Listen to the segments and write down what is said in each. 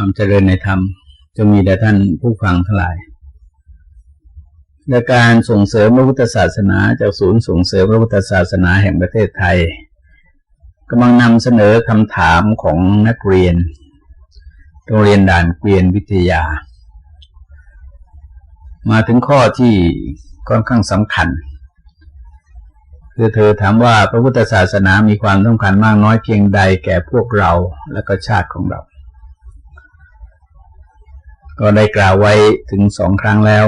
ความเจริญในธรรมจะมีแด่ท่านผู้ฟังทั้งหลาย และการส่งเสริมพระพุทธศาสนาจากศูนย์ส่งเสริมพระพุทธศาสนาแห่งประเทศไทยกำลังนำเสนอคำถามของนักเรียนโรงเรียนด่านเกวียนวิทยา มาถึงข้อที่ค่อนข้างสำคัญ คือเธอถามว่าพระพุทธศาสนามีความสำคัญมากน้อยเพียงใดแก่พวกเราและก็ชาติของเรา ก็ได้กล่าวไว้ถึงสองครั้งแล้ว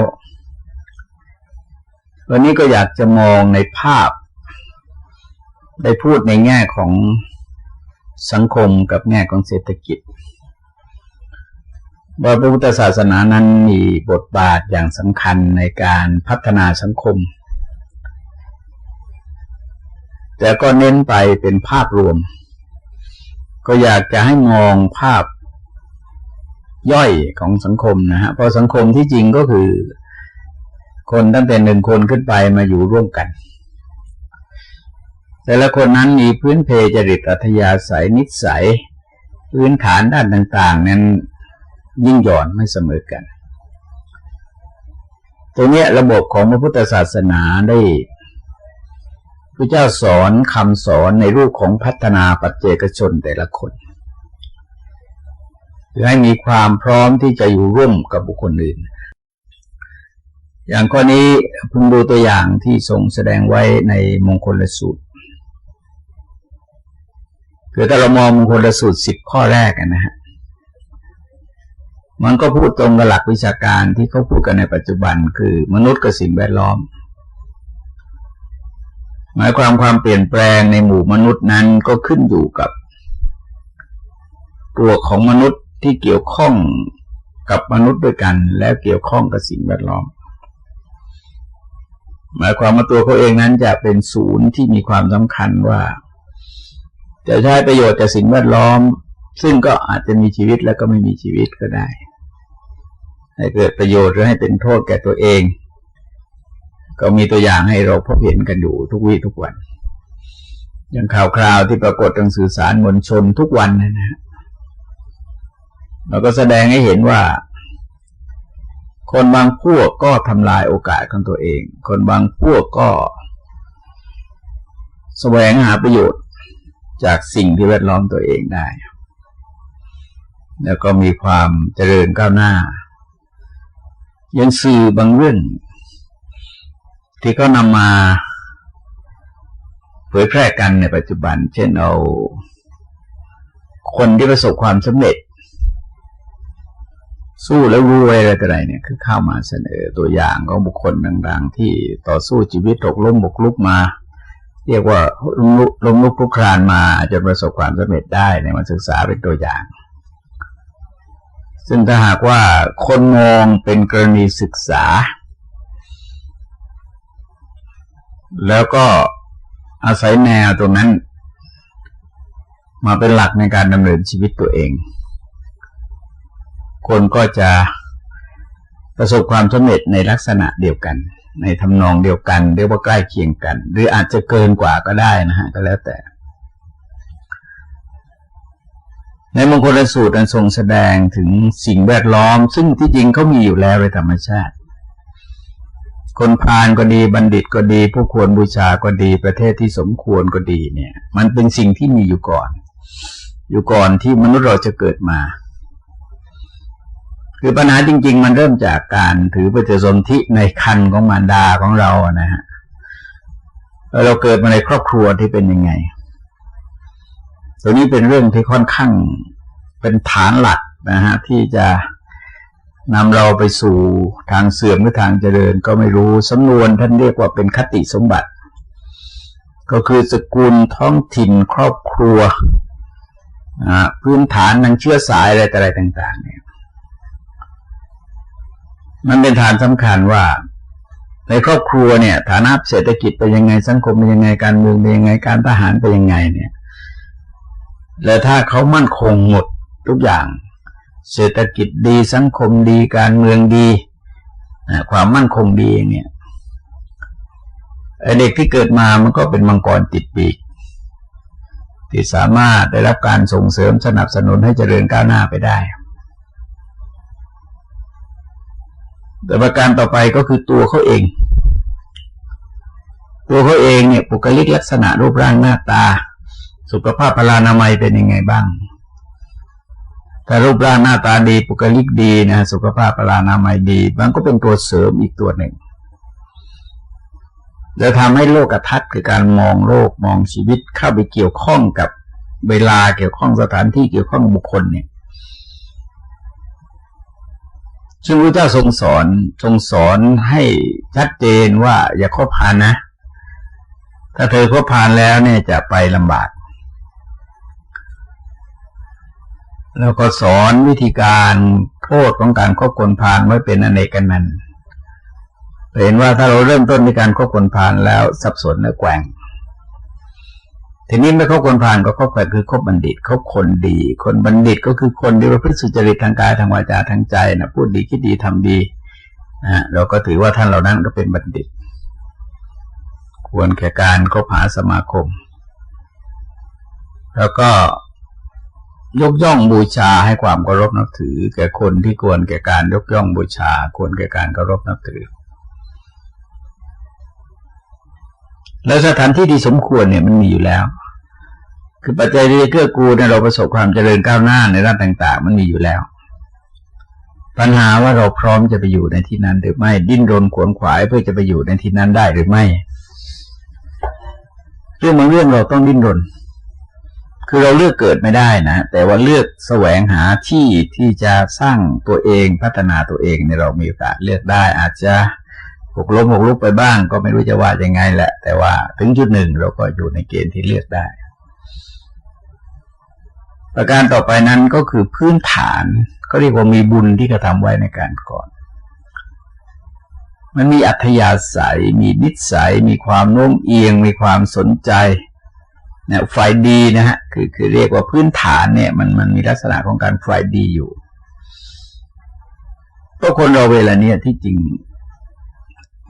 วันนี้ก็อยากจะมองในภาพ ได้พูดในแง่ของสังคมกับแง่ของเศรษฐกิจว่าพระพุทธศาสนานั้นมีบทบาทอย่างสำคัญในการพัฒนาสังคม แต่ก็เน้นไปเป็นภาพรวม ก็อยากจะให้มองภาพ ย่อยของสังคมนะฮะเพราะสังคมที่จริงก็คือ คนตั้งแต่หนึ่งคนขึ้นไปมาอยู่ร่วมกัน แต่ละคนนั้นมีพื้นเพจริตอัธยาศัยนิสัย พื้นฐานด้านต่าง ๆ นั้นยิ่งหย่อนไม่เสมอกันตรงนี้ระบบของพระพุทธศาสนาได้พระเจ้าสอนคำสอนในรูปของพัฒนาปัจเจกชนแต่ละคน เพื่อให้มีความพร้อมที่จะอยู่ร่วมกับบุคคลอื่น อย่างข้อนี้พึงดูตัวอย่างที่ทรงแสดงไว้ในมงคลสูตรคือถ้าเรามองมงคลสูตรสิบข้อแรกนะฮะมันก็พูดตรงกับหลักวิชาการที่เขาพูดกันในปัจจุบัน คือมนุษย์กับสิ่งแวดล้อม หมายความความเปลี่ยนแปลงในหมู่มนุษย์นั้นก็ขึ้นอยู่กับตัวของมนุษย์ ที่เกี่ยวข้องกับมนุษย์ด้วยกัน แล้วเกี่ยวข้องกับสิ่งแวดล้อม หมายความว่าตัวเขาเองนั้นจะเป็นศูนย์ที่มีความสำคัญว่า จะใช้ประโยชน์จากสิ่งแวดล้อม ซึ่งก็อาจจะมีชีวิตแล้วก็ไม่มีชีวิตก็ได้ ให้เกิดประโยชน์หรือให้เป็นโทษแก่ตัวเอง ก็มีตัวอย่างให้เราพบเห็นกันอยู่ทุกวี่ทุกวันอย่างข่าวคราวที่ปรากฏทางสื่อสารมวลชนทุกวันนะฮะ เราก็แสดงให้เห็นว่า คนบางพวกก็ทำลายโอกาสของตัวเอง คนบางพวกก็แสวงหาประโยชน์จากสิ่งที่แวดล้อมตัวเองได้ แล้วก็มีความเจริญก้าวหน้า ยังสื่อบางเรื่อง ที่เขานำมาเผยแพร่กันในปัจจุบัน เช่นเอา คนที่ประสบความสำเร็จ สู้แล้วรวยอะไรต่ออะไรเนี่ยคือเข้ามาเสนอตัวอย่างของบุคคลต่างๆ ที่ต่อสู้ชีวิตตกล้มบุกลุกมา เรียกว่าล้มลุกคลุกคลานมาจนประสบความสำเร็จได้ในมาศึกษาเป็นตัวอย่าง ซึ่งถ้าหากว่าคนมองเป็นกรณีศึกษา แล้วก็อาศัยแนวตรงนั้น มาเป็นหลักในการดำเนินชีวิตตัวเอง คนก็จะประสบความสำเร็จในลักษณะเดียวกัน ในทำนองเดียวกันเรียกว่าใกล้เคียงกัน หรืออาจจะเกินกว่าก็ได้นะฮะก็แล้วแต่ ในมงคลสูตรนั้นทรงแสดงถึงสิ่งแวดล้อม ซึ่งที่จริงเขามีอยู่แล้วโดยธรรมชาติ คนพาลก็ดีบัณฑิตก็ดี ผู้ควรบูชาก็ดีประเทศที่สมควรก็ดีเนี่ย มันเป็นสิ่งที่มีอยู่ก่อน อยู่ก่อนที่มนุษย์เราจะเกิดมา คือปัญหาจริง ๆ มันเริ่มจากการถือปฏิสนธิในคันของมารดาของเรานะฮะเราเกิดมาในครอบครัวที่เป็นยังไง ตัวนี้เป็นเรื่องที่ค่อนข้างเป็นฐานหลักนะฮะที่จะนำเราไปสู่ทางเสื่อมหรือทางเจริญก็ไม่รู้สำนวนท่านเรียกว่าเป็นคติสมบัติ ก็คือสกุลท้องถิ่นครอบครัว พื้นฐานทางเชื้อสายอะไรอะไรต่าง ๆ เนี่ย มันเป็นฐานสำคัญว่า ในครอบครัวเนี่ย ฐานะเศรษฐกิจเป็นยังไงสังคมเป็นยังไงการเมืองเป็นยังไงการทหารเป็นยังไงเนี่ย และถ้าเขามั่นคงหมดทุกอย่าง เศรษฐกิจดีสังคมดีการเมืองดีความมั่นคงดีอย่างเงี้ยเด็กที่เกิดมามันก็เป็นมังกรติดปีกที่สามารถได้รับการส่งเสริมสนับสนุนให้เจริญก้าวหน้าไปได้ แต่ประการต่อไปก็คือตัวเขาเอง ตัวเขาเองเนี่ยปุกลิกลักษณะรูปร่างหน้าตา สุขภาพพลานามัยเป็นยังไงบ้างถ้ารูปร่างหน้าตาดีปุกลิกดีนะสุขภาพพลานามัยดี มันก็เป็นตัวเสริมอีกตัวหนึ่งจะทำให้โลกทัศน์คือการมองโลกมองชีวิตเข้าไปเกี่ยวข้องกับเวลาเกี่ยวข้องสถานที่เกี่ยวข้องบุคคลเนี่ย ซึ่งพระเจ้าทรงสอนทรงสอนให้ชัดเจนว่าอย่าคบพานนะ ถ้าเธอคบพานแล้วเนี่ยจะไปลำบาก แล้วก็สอนวิธีการโทษของการคบคนพานไว้เป็นอเนกันนันเห็นว่าถ้าเราเริ่มต้นในการคบคนพานแล้วสับสนและแกว่ง ทีนี้ไม่คบคนพาลก็คบแบบคือคบบัณฑิตคบคนดี คนบัณฑิตก็คือคนที่ประพฤติสุจริตทางกายทางวาจาทางใจนะพูดดีคิดดีทำดีนะเราก็ถือว่าท่านเหล่านั้นก็เป็นบัณฑิต ควรแก่การคบหาสมาคม แล้วก็ยกย่องบูชาให้ความเคารพนับถือ แก่คนที่ควรแก่การยกย่องบูชา ควรแก่การเคารพนับถือ แล้วสถานที่ที่สมควรเนี่ยมันมีอยู่แล้ว คือปัจจัยที่เกื้อกูลในเราประสบความเจริญก้าวหน้าในด้านต่าง ๆ มันมีอยู่แล้ว ปัญหาว่าเราพร้อมจะไปอยู่ในที่นั้นหรือไม่ดิ้นรนขวนขวายเพื่อจะไปอยู่ในที่นั้นได้หรือไม่เรื่องบางเรื่องเราต้องดิ้นรน คือเราเลือกเกิดไม่ได้นะ แต่ว่าเลือกแสวงหาที่ที่จะสร้างตัวเองพัฒนาตัวเองในเรามีโอกาสเลือกได้อาจจะ หกล้มหกลุกไปบ้าง ก็ไม่รู้จะว่ายังไงแหละ แต่ว่าถึงจุดหนึ่งเราก็อยู่ในเกณฑ์ที่เลือกได้ ประการต่อไปนั้นก็คือพื้นฐานก็เรียกว่ามีบุญที่กระทาไว้ในการก่อน มันมีอัธยาศัย มีนิสัย มีความโน้มเอียง มีความสนใจเนี่ยฝ่ายดีนะฮะคือคือเรียกว่าพื้นฐานเนี่ยมันมันมีลักษณะของการฝ่ายดีอยู่ก็คนเราเวลาเนี้ยที่จริง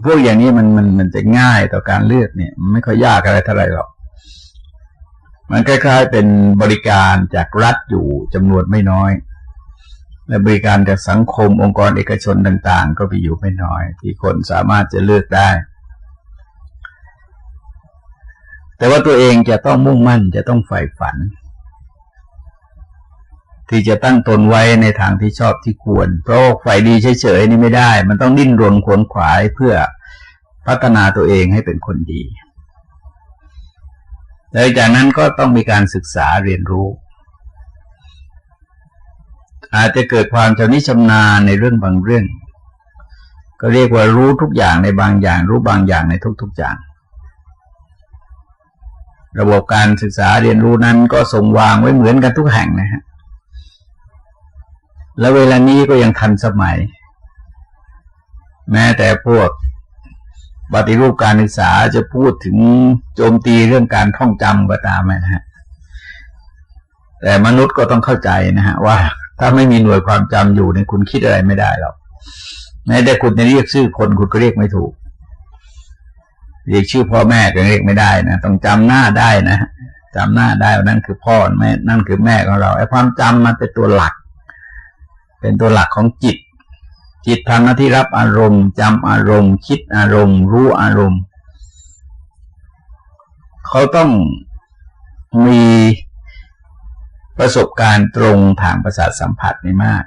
พวกอย่างนี้มันมันมันจะง่ายต่อการเลือกเนี่ยมันไม่ค่อยยากอะไรเท่าไหร่หรอก มันคล้ายๆเป็นบริการจากรัฐอยู่จำนวนไม่น้อย และบริการจากสังคมองค์กรเอกชนต่าง ๆ ก็ไปอยู่ไม่น้อย ที่คนสามารถจะเลือกได้ แต่ว่าตัวเองจะต้องมุ่งมั่นจะต้องใฝ่ฝัน ที่จะตั้งตนไว้ในทางที่ชอบที่ควร เพราะฝ่ายดีเฉยๆนี่ไม่ได้ มันต้องดิ้นรนขวนขวายเพื่อพัฒนาตัวเองให้เป็นคนดีแล้วจากนั้นก็ต้องมีการศึกษาเรียนรู้ อาจจะเกิดความชำนิชำนาญในเรื่องบางเรื่อง ก็เรียกว่ารู้ทุกอย่างในบางอย่าง รู้บางอย่างในทุกๆอย่าง ระบบการศึกษาเรียนรู้นั้นก็ทรงวางไว้เหมือนกันทุกแห่งนะฮะ แล้วเวลานี้ก็ยังทันสมัย แม้แต่พวกปฏิรูปการศึกษาจะพูดถึงโจมตีเรื่องการท่องจำก็ตามนะฮะ แต่มนุษย์ก็ต้องเข้าใจนะฮะ ว่าถ้าไม่มีหน่วยความจำอยู่เนี่ยคุณคิดอะไรไม่ได้หรอกแม้แต่คุณจะเรียกชื่อคนคุณก็เรียกไม่ถูก เรียกชื่อพ่อแม่ก็เรียกไม่ได้นะต้องจำหน้าได้นะจำหน้าได้นั่นคือพ่อแม่นั่นคือแม่ของเราไอ้ความจำมันเป็นตัวหลัก เป็นตัวหลักของจิต จิตทำหน้าที่รับอารมณ์จำอารมณ์ คิดอารมณ์ รู้อารมณ์ เขาต้องมีประสบการณ์ตรงทางประสาทสัมผัสนี่มาก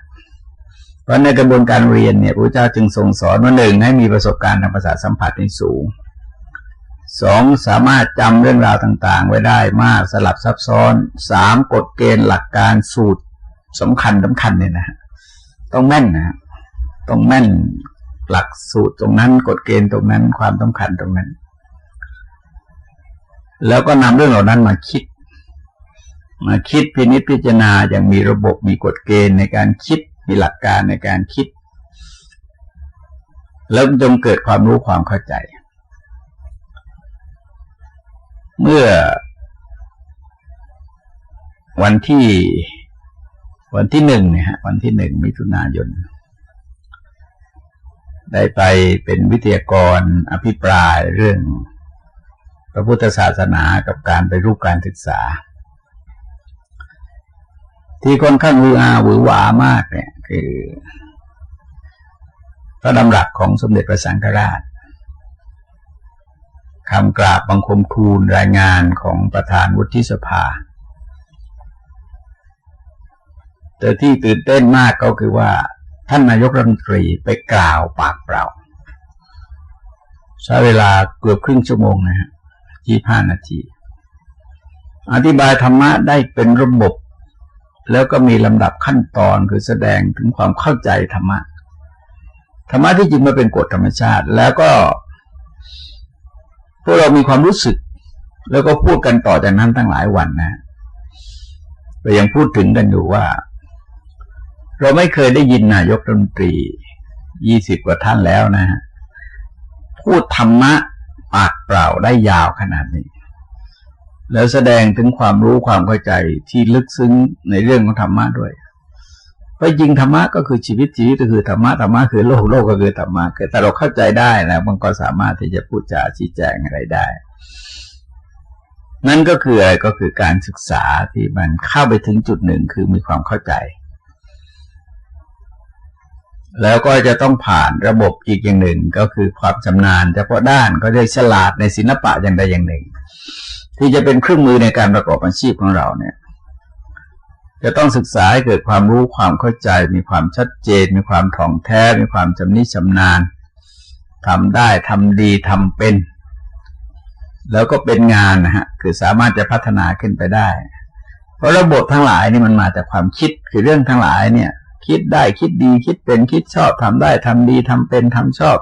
เพราะในกระบวนการเรียนเนี่ยพระเจ้าจึงทรงสอนว่าหนึ่งให้มีประสบการณ์ทางประสาทสัมผัสในสูงสองสามารถจำเรื่องราวต่าง ๆ ไว้ได้มากสลับซับซ้อนสามกฎเกณฑ์หลักการสูตรสำคัญสำคัญเนี่ยนะ ต้องแม่นนะต้องแม่นหลักสูตรตรงนั้น กฎเกณฑ์ตรงนั้น ความสำคัญตรงนั้น แล้วก็นำเรื่องเหล่านั้นมาคิด มาคิดพินิจพิจารณาอย่างมีระบบมีกฎเกณฑ์ในการคิดมีหลักการในการคิด แล้วจงเกิดความรู้ความเข้าใจ เมื่อวันที่ วันที่หนึ่งเนี่ยฮะวันที่หนึ่งมิถุนายน ได้ไปเป็นวิทยากรอภิปรายเรื่องพระพุทธศาสนากับการไปรูปการศึกษา ที่ค่อนข้างวืออาหวือหวามากเนี่ย คือพระดำรัสของสมเด็จพระสังฆราชคำกราบบังคมทูลรายงานของประธานวุฒิสภา แต่ที่ตื่นเต้นมากก็คือว่า ท่านนายกรัฐมนตรีไปกล่าวปากเปล่าใช้เวลาเกือบครึ่งชั่วโมงนะฮะยี่ห้านาที อธิบายธรรมะได้เป็นระบบ แล้วก็มีลำดับขั้นตอนคือแสดงถึงความเข้าใจธรรมะ ธรรมะที่จริงมันเป็นกฎธรรมชาติ แล้วก็ พวกเรามีความรู้สึก แล้วก็พูดกันต่อจากนั้นตั้งหลายวันนะเรายังพูดถึงกันอยู่ว่า เราไม่เคยได้ยินนายกรัฐมนตรียี่สิบกว่าท่านแล้วนะฮะพูดธรรมะปากเปล่าได้ยาวขนาดนี้ แล้วแสดงถึงความรู้ความเข้าใจที่ลึกซึ้งในเรื่องของธรรมะด้วย เพราะจริงธรรมะก็คือชีวิตชีวิตก็คือธรรมะธรรมะคือโลกโลกก็คือธรรมะแต่เราเข้าใจได้แล้วมันก็สามารถที่จะพูดจาชี้แจงอะไรได้ นั่นก็คืออะไรก็คือการศึกษาที่มันเข้าไปถึงจุดหนึ่งคือมีความเข้าใจ แล้วก็จะต้องผ่านระบบอีกอย่างหนึ่งก็คือความชำนาญเฉพาะด้านก็ได้ฉลาดในศิลปะอย่างใดอย่างหนึ่ง ที่จะเป็นเครื่องมือในการประกอบอาชีพของเราเนี่ย จะต้องศึกษาให้เกิดความรู้ความเข้าใจ มีความชัดเจน มีความถ่องแท้ มีความจำนิชำนาญทำได้ทำดีทำเป็น แล้วก็เป็นงานนะฮะคือสามารถจะพัฒนาขึ้นไปได้ เพราะระบบทั้งหลายนี่มันมาจากความคิดคือเรื่องทั้งหลายเนี่ย คิดได้คิดดีคิดเป็นคิดชอบทำได้ทำดีทำเป็นทำชอบ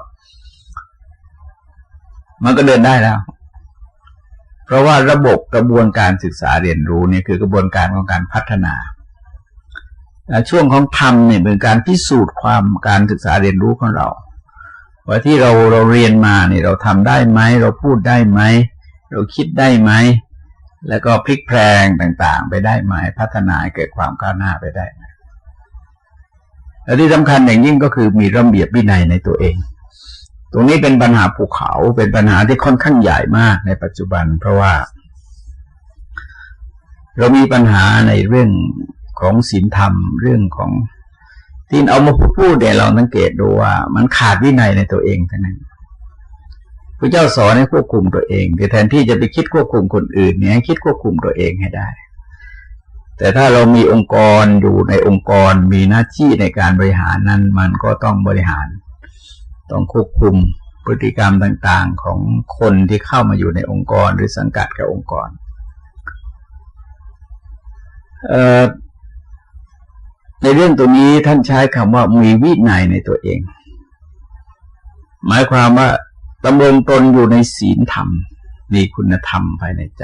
มันก็เดินได้แล้ว เพราะว่าระบบกระบวนการศึกษาเรียนรู้เนี่ยคือกระบวนการของการพัฒนาช่วงของธรรมเนี่ยเป็นการพิสูจน์ความการศึกษาเรียนรู้ของเราว่าที่เราเราเรียนมาเนี่ยเราทำได้ไหมเราพูดได้ไหมเราคิดได้ไหมแล้วก็พลิกแพลงต่าง ๆ ไปได้ไหมพัฒนาเกิดความก้าวหน้าไปได้ไหม และที่สำคัญอย่างยิ่งก็คือมีระเบียบวินัยในตัวเอง ตรงนี้เป็นปัญหาภูเขาเป็นปัญหาที่ค่อนข้างใหญ่มากในปัจจุบัน เพราะว่า เรามีปัญหาในเรื่องของศีลธรรมเรื่องของที่เอามาพูดพูดเนี่ยเราสังเกตดูว่า มันขาดวินัยในตัวเองทั้งนั้นพระเจ้าสอนให้ควบคุมตัวเองแต่แทนที่จะไปคิดควบคุมคนอื่นเนี่ยคิดควบคุมตัวเองให้ได้ แต่ถ้าเรามีองค์กรอยู่ในองค์กรมีหน้าที่ในการบริหารนั้นมันก็ต้องบริหาร ต้องควบคุมพฤติกรรมต่างๆของคนที่เข้ามาอยู่ในองค์กรหรือสังกัดกับองค์กรในเรื่องตัวนี้ท่านใช้คำว่ามีวินัยในตัวเอง หมายความว่าตำรงตนอยู่ในศีลธรรม มีคุณธรรมภายในใจ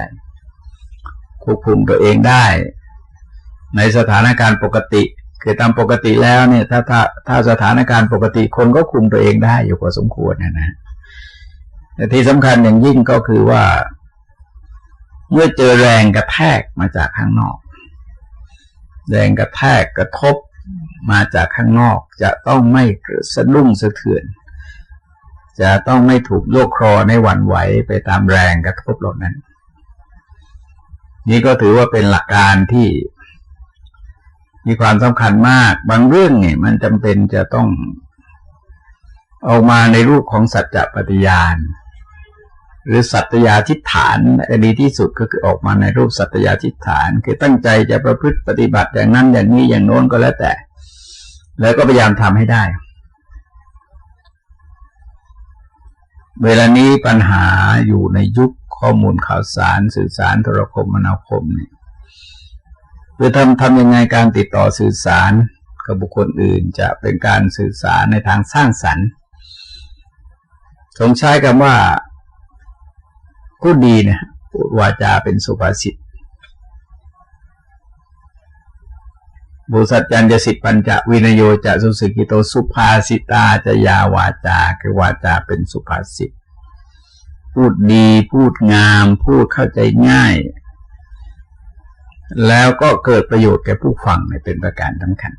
ควบคุมตัวเองได้ ในสถานการณ์ปกติคือตามปกติแล้วเนี่ย ถ้าถ้าถ้าสถานการณ์ปกติคนก็คุมตัวเองได้อยู่พอสมควรนะนะแต่ที่สำคัญอย่างยิ่งก็คือว่า เมื่อเจอแรงกระแทกมาจากข้างนอก แรงกระแทกกระทบมาจากข้างนอก จะต้องไม่สะดุ้งสะเทือน จะต้องไม่ถูกโยกครอในหวั่นไหวไปตามแรงกระทบเหล่านั้น นี่ก็ถือว่าเป็นหลักการที่ มีความสำคัญมาก บางเรื่องเนี่ย มันจำเป็นจะต้องออกมาในรูปของสัจจะปฏิญาณ หรือสัตยาทิฏฐานดีที่สุดก็คือออกมาในรูปสัตยาทิฏฐาน คือตั้งใจจะประพฤติปฏิบัติอย่างนั้นอย่างนี้อย่างโน้นก็แล้วแต่ แล้วก็พยายามทำให้ได้ เวลานี้ปัญหาอยู่ในยุคข้อมูลข่าวสารสื่อสารโทรคมนาคมเนี่ย คือทำทำยังไงการติดต่อสื่อสารกับบุคคลอื่น จะเป็นการสื่อสารในทางสร้างสรรค์ทรงใช้คำว่าพูดดีนะพูดวาจาเป็นสุภาษิตบุสัจจันจะสิทธิปัญจวินโยจะสุสิกิโตสุภาสิตาจะยาวาจาคือวาจาเป็นสุภาษิตพูดดีพูดงาม พูดเข้าใจง่าย แล้วก็เกิดประโยชน์แก่ผู้ฟังเป็นประการสำคัญ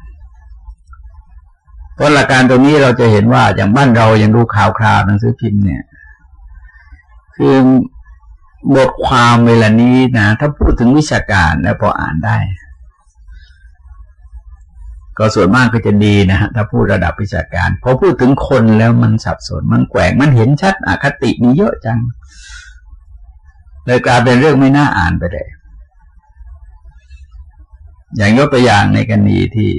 เพราะหลักการตรงนี้เราจะเห็นว่าอย่างบ้านเรายังดูข่าวคราวหนังสือพิมพ์เนี่ย คือบทความเวลานี้นะถ้าพูดถึงวิชาการแล้วพออ่านได้ ก็ส่วนมากก็จะดีนะฮะถ้าพูดระดับวิชาการพอพูดถึงคนแล้วมันสับสนมันแกว่งมันเห็นชัดอคติมีเยอะจังเลยกลายเป็นเรื่องไม่น่าอ่านไปเลย อย่างยกตัวอย่างในกรณีที่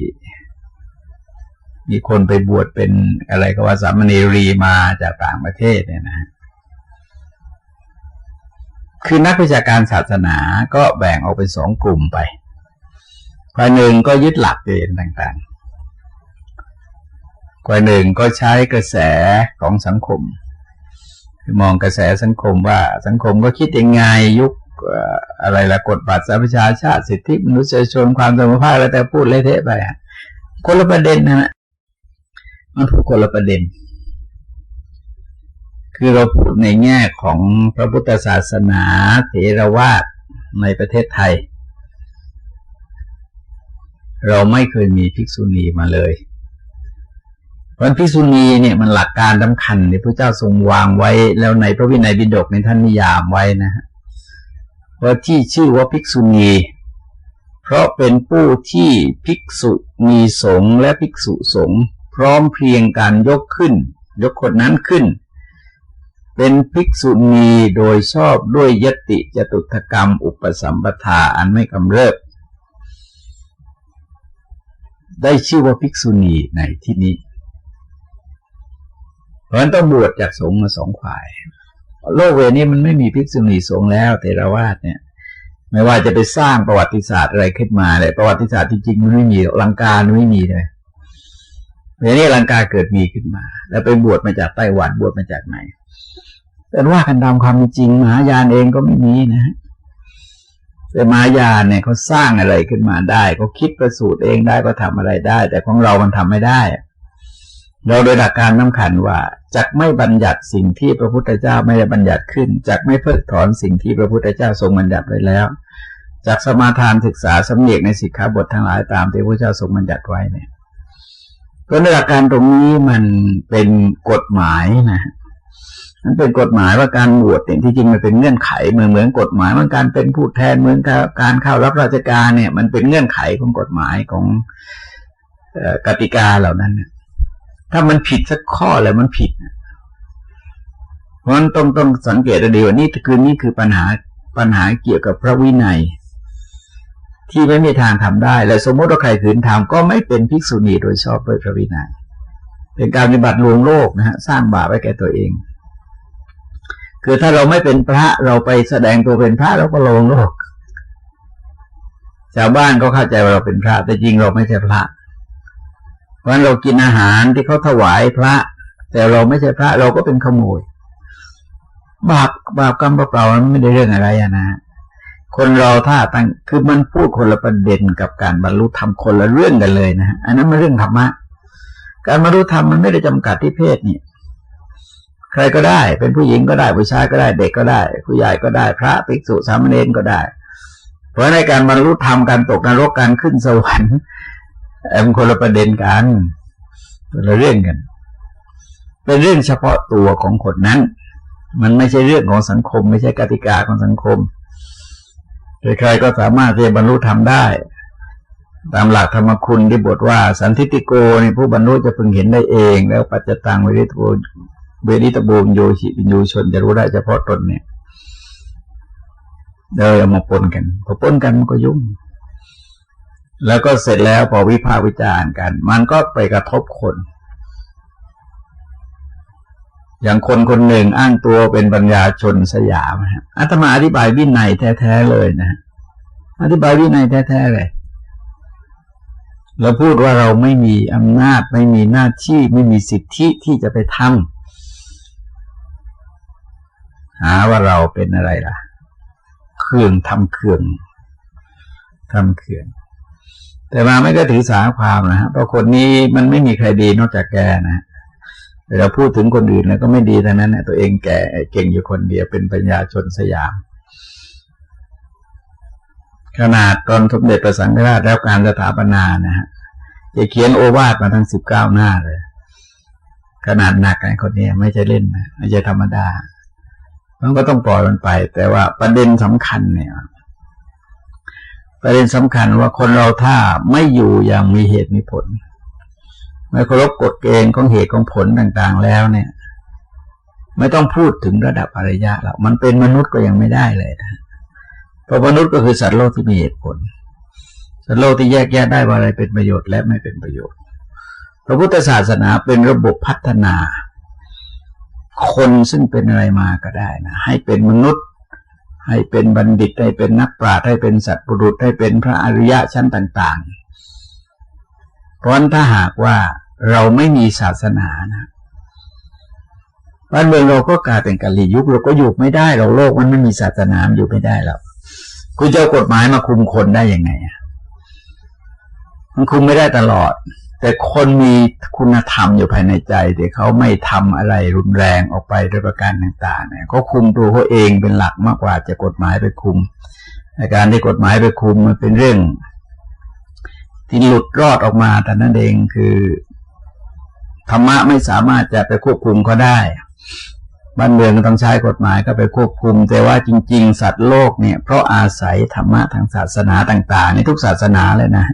มีคนไปบวชเป็นอะไรก็ว่าสามเณรีมาจากต่างประเทศเนี่ยนะ คือนักวิชาการศาสนาก็แบ่งออกเป็นสองกลุ่มไปฝ่ายหนึ่งก็ยึดหลักเกณฑ์ต่างๆฝ่ายหนึ่งก็ใช้กระแสของสังคมคือมองกระแสสังคมว่าสังคมก็คิดยังไงยุค อะไรละกฎบัตรสาประชาชาติสิทธิมนุษยชนความเสมอภาคแล้วแต่พูดเละเทะไปคนละประเด็นนะมันพูดคนละประเด็น คือเราพูดในแง่ของพระพุทธศาสนาเถรวาทในประเทศไทย เราไม่เคยมีภิกษุณีมาเลยเพราะภิกษุณีเนี่ยมันหลักการสำคัญที่พระเจ้าทรงวางไว้ แล้วในพระวินัยบิดกในท่านนิยามไว้นะฮะ ว่าที่ชื่อว่าภิกษุณี เพราะเป็นผู้ที่ภิกษุมีสงฆ์และภิกษุสงฆ์พร้อมเพียงการยกขึ้น ยกคนนั้นขึ้น เป็นภิกษุณีโดยชอบด้วยยติจตุถกรรมอุปสัมปทาอันไม่กำเริบ ได้ชื่อว่าภิกษุณีในที่นี้เพราะฉะนั้นต้องบวชจากสงฆ์มาสองฝ่าย โลกเวนี้มันไม่มีภิกษุณีสงฆ์แล้วเทรวาสเนี่ย ไม่ว่าจะไปสร้างประวัติศาสตร์อะไรขึ้นมาเลยประวัติศาสตร์จริงๆมันไม่มีลังกาไม่มีเลยเดี๋ยวนี้ลังกาเกิดมีขึ้นมา แล้วไปบวชมาจากไต้หวันบวชมาจากไหนแต่ว่ากันตามความจริงมหายานเองก็ไม่มีนะแต่มายาเนี่ยเขาสร้างอะไรขึ้นมาได้เขาคิดประสูตรเองได้ก็ทำอะไรได้ แต่ของเรามันทำไม่ได้ เราโดยหลักการน้ำขันว่าจักไม่บัญญัติสิ่งที่พระพุทธเจ้าไม่ได้บัญญัติขึ้นจักไม่เพิกถอนสิ่งที่พระพุทธเจ้าทรงบัญญัติไว้แล้วจากสมาทานศึกษาสำเนียกในสิกขาบททั้งหลายตามที่พระเจ้าทรงบัญญัติไว้เนี่ยก็ในหลักการตรงนี้มันเป็นกฎหมายนะมันเป็นกฎหมายว่าการบวชเนี่ยที่จริงมันเป็นเงื่อนไขเหมือนเหมือนกฎหมายมันการเป็นผู้แทนเหมือนการเข้ารับราชการเนี่ย มันเป็นเงื่อนไขของกฎหมายของกติกาเหล่านั้น ถ้ามันผิดสักข้อแล้วมันผิดเพราะนั้นต้องต้องสังเกตดีว่านี่คือนี่คือปัญหาปัญหาเกี่ยวกับพระวินัย ที่ไม่มีทางทำได้ และสมมติว่าใครขืนทำก็ไม่เป็นภิกษุณีโดยชอบด้วยพระวินัย เป็นการปฏิบัติลวงโลกนะฮะสร้างบาปไว้แก่ตัวเอง คือถ้าเราไม่เป็นพระเราไปแสดงตัวเป็นพระเราก็ลงโลกชาวบ้านก็เข้าใจว่าเราเป็นพระแต่จริงเราไม่ใช่พระเพราะเรากินอาหารที่เขาถวายพระ แต่เราไม่ใช่พระเราก็เป็นขโมย บาปบาปกรรมเปล่าๆมันไม่ได้เรื่องอะไรนะคนเราถ้าตั้งคือมันพูดคนละประเด็นกับการบรรลุธรรมคนละเรื่องกันเลยนะอันนั้นมันเรื่องธรรมะการบรรลุธรรมมันไม่ได้จำกัดที่เพศนี่ใครก็ได้ เป็นผู้หญิงก็ได้ผู้ชายก็ได้เด็กก็ได้ ผู้ใหญ่ก็ได้พระภิกษุสามเณรก็ได้ เพราะในการบรรลุธรรมการตกนรกการขึ้นสวรรค์ เอ็มคนละประเด็นกันคนละเรื่องกัน เป็นเรื่องเฉพาะตัวของคนนั้น มันไม่ใช่เรื่องของสังคม ไม่ใช่กติกาของสังคมใครๆก็สามารถจะบรรลุธรรมได้ ตามหลักธรรมคุณที่บทว่า สันทิติโกในผู้บรรลุจะพึงเห็นได้เอง แล้วปัจจตังเวริตโกเวนิตบูมโยชิปิญโยชนจะรู้ได้เฉพาะตนเนี่ยเดินเอามาปนกันพอปนกันมันก็ยุ่ง แล้วก็เสร็จแล้วพอวิพากษ์วิจารณ์กัน มันก็ไปกระทบคนอย่างคนคนหนึ่งอ้างตัวเป็นปัญญาชนสยามครับอาตมาอธิบายวินัยแท้ๆเลยนะ อธิบายวินัยแท้ๆเลยเราพูดว่าเราไม่มีอำนาจ ไม่มีหน้าที่ไม่มีสิทธิที่จะไปทำหาว่าเราเป็นอะไรล่ะ เครื่องทำเครื่องทำเครื่อง แต่มาไม่ก็ถือสาความนะฮะเพราะคนนี้มันไม่มีใครดีนอกจากแกนะเราพูดถึงคนอื่นแล้วก็ไม่ดีแต่นั้นนะตัวเองแก่เก่งอยู่คนเดียวเป็นปัญญาชนสยาม ขนาดตอนสมเด็จพระสังฆราชแล้วการสถาปนานะฮะจะเขียนโอวาทมาทั้งสิบเก้าหน้าเลยขนาดหนักไอ้คนนี้ไม่ใช่เล่นนะไม่ใช่ธรรมดามันก็ต้องปล่อยมันไป แต่ว่าประเด็นสำคัญเนี่ย ประเด็นสำคัญว่าคนเราถ้าไม่อยู่อย่างมีเหตุมีผลไม่เคารพกฎเกณฑ์ของเหตุของผลต่างๆแล้วเนี่ย ไม่ต้องพูดถึงระดับอริยะแล้วมันเป็นมนุษย์ก็ยังไม่ได้เลยนะเพราะมนุษย์ก็คือสัตว์โลกที่มีเหตุผล สัตว์โลกที่แยกแยะได้ว่าอะไรเป็นประโยชน์และไม่เป็นประโยชน์ พระพุทธศาสนาเป็นระบบพัฒนา คนซึ่งเป็นอะไรมาก็ได้นะให้เป็นมนุษย์ ให้เป็นบัณฑิตให้เป็นนักปราชญ์ให้เป็นสัตว์บุรุษให้เป็นพระอริยะชั้นต่าง ๆ เพราะถ้าหากว่าเราไม่มีศาสนานะบ้านเมืองเราก็กลายเป็นกาลียุคเราก็อยู่ไม่ได้เราโลกมันไม่มีศาสนาอยู่ไม่ได้แล้วคุณจะกฎหมายมาคุมคนได้ยังไงมันคุมไม่ได้ตลอด แต่คนมีคุณธรรมอยู่ภายในใจแต่เขาไม่ทำอะไรรุนแรงออกไปด้วยประการต่างๆเนี่ยเขาคุมตัวเขาเองเป็นหลักมากกว่าจะกฎหมายไปคุมในการที่กฎหมายไปคุมมันเป็นเรื่อง ที่หลุดรอดออกมาแต่นั่นเองคือธรรมะไม่สามารถจะไปควบคุมเขาได้บ้านเมืองก็ต้องใช้กฎหมายก็ไปควบคุม แต่ว่าจริง ๆ สัตว์โลกเนี่ย เพราะอาศัยธรรมะทางศาสนาต่างๆ ในทุกศาสนาเลยนะ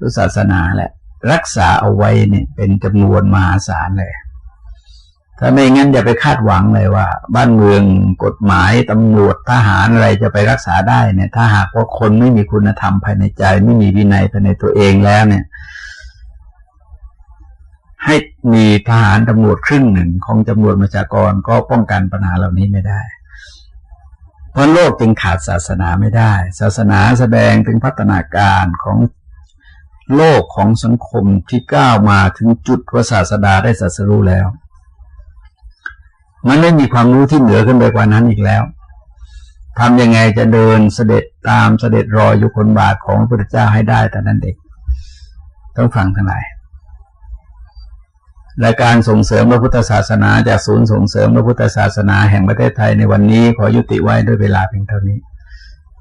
ทุกศาสนาแหละ รักษาเอาไว้เนี่ยเป็นจำนวนมหาศาลเลย ถ้าไม่งั้นอย่าไปคาดหวังเลยว่า บ้านเมืองกฎหมายตำรวจทหารอะไรจะไปรักษาได้เนี่ย ถ้าหากว่าคนไม่มีคุณธรรมภายในใจ ไม่มีวินัยภายในตัวเองแล้วเนี่ย ให้มีทหารตำรวจครึ่งหนึ่งของจำนวนประชากรก็ป้องกันปัญหาเหล่านี้ไม่ได้เพราะโลกจึงขาดศาสนาไม่ได้ ศาสนาแสดงถึงพัฒนาการของ โลกของสังคมที่ก้าวมาถึงจุดว่าศาสดาได้สัสรู้แล้ว มันไม่มีความรู้ที่เหนือขึ้นไปกว่านั้นอีกแล้วทำยังไงจะเดินเสด็จตามเสด็จรอยอยู่คนบาทของพระพุทธเจ้าให้ได้แต่นั้นเด็กต้องฟังทั้งหลายและการส่งเสริมพระพุทธศาสนาจากศูนย์ส่งเสริมพระพุทธศาสนาแห่งประเทศไทยในวันนี้ขอยุติไว้ด้วยเวลาเพียงเท่านี้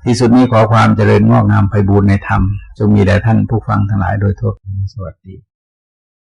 ที่สุดนี้ขอความเจริญงอกงามไพบูรณ์ในธรรม จงมีแด่ท่านผู้ฟังทั้งหลายโดยทั่วกันสวัสดี